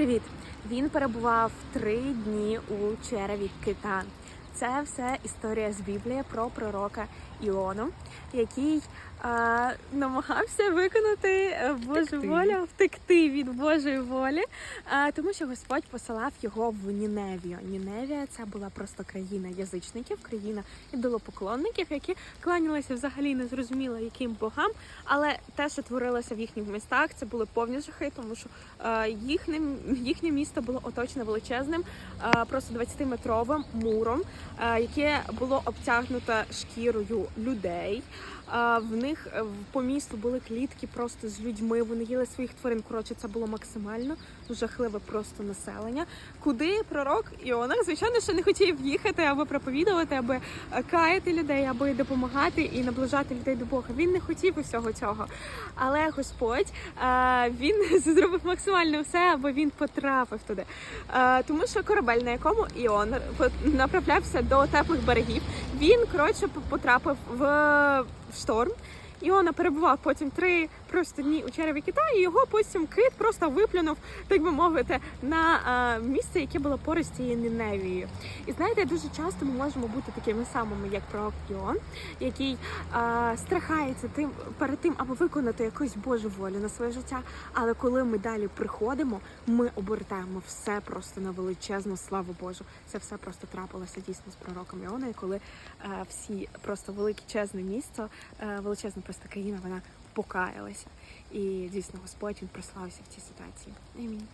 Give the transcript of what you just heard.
Привіт! Він перебував три дні у череві кита. Це все історія з Біблії про пророка Іону, який е, намагався виконати е, Божу Втекти. волю, втекти від Божої волі, е, тому що Господь посилав його в Ніневію. Ніневія це була просто країна язичників, країна ідолопоклонників, які кланялися взагалі незрозуміло яким богам. Але те, що творилося в їхніх містах, це були повні жахи, тому що е, їхнє, їхнє місто було оточене величезним, е, просто 20-метровим муром, е, яке було обтягнуте шкірою людей. Е, в них е, по місту були клітки просто з людьми. Вони їли своїх тварин. Коротше, це було максимально жахливе просто населення. Куди пророк Іона, звичайно, що не хотів їхати, аби проповідувати, аби е, каяти людей, аби допомагати і наближати людей до Бога. Він не хотів усього цього. Але Господь е, він зробив максимально все, аби він потрапив туди. Тому що корабель, на якому Іон направлявся до теплих берегів, він коротше потрапив в шторм. Іона перебував потім три просто дні у череві кита, і його потім кит просто виплюнув, так би мовити, на е, місце, яке було поруч з цією Ніневією. І знаєте, дуже часто ми можемо бути такими самими, як пророк Іон, який е, страхається тим перед тим, аби виконати якусь Божу волю на своє життя. Але коли ми далі приходимо, ми обертаємо все просто на величезну славу Божу. Це все просто трапилося дійсно з пророком Іона, і коли е, всі просто величезне місто, е, величезна просто країна, вона покаялася. І дійсно Господь він прославився в цій ситуації. Амінь.